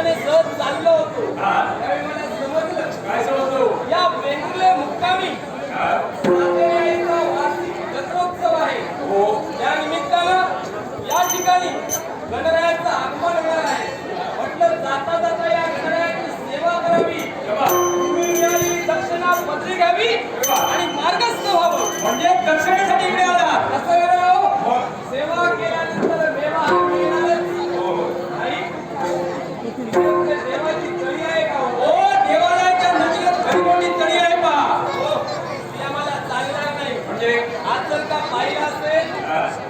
विमानाने सहज चाललो होतो. या वेंगुर्ले मुक्कामी जत्रोत्सव आहे. निमित्तानं या ठिकाणी गणरायाचं आगमन होणार आहे. म्हटलं जाता जाता या गणरायाची सेवा करावी. दक्षिणा पदरी घ्यावी आणि मार्गस्थ व्हावं. म्हणजे दक्षिण पाहिलं असेल?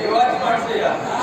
Eu acho que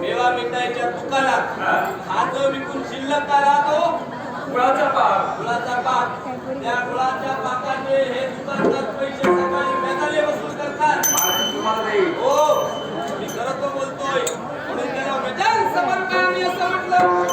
मेवा मिठाईच्या दुकानात हा. जो विकून शिल्लक काय राहतो? गुळाचा पाक. गुळाचा पाक. त्या गुळाच्या पाकाचे हे दुकानदार पैसे सकाळी मेदाले वसूल करतात. हो मी करतो तो बोलतोय. म्हणून त्याला वेदान आम्ही असं म्हटलं.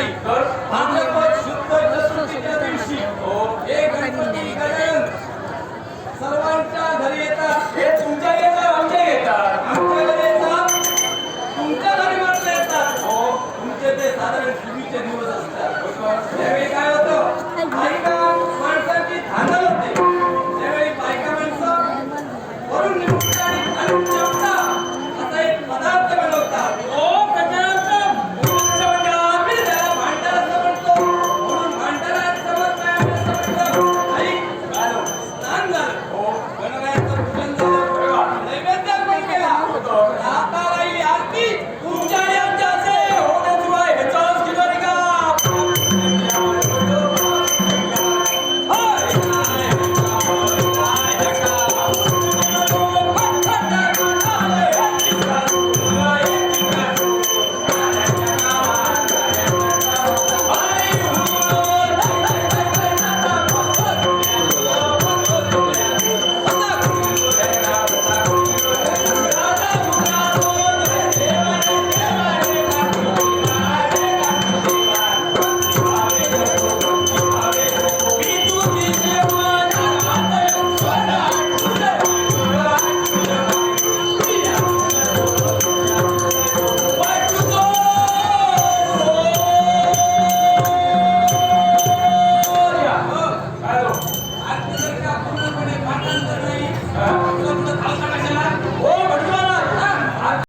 নাই তোর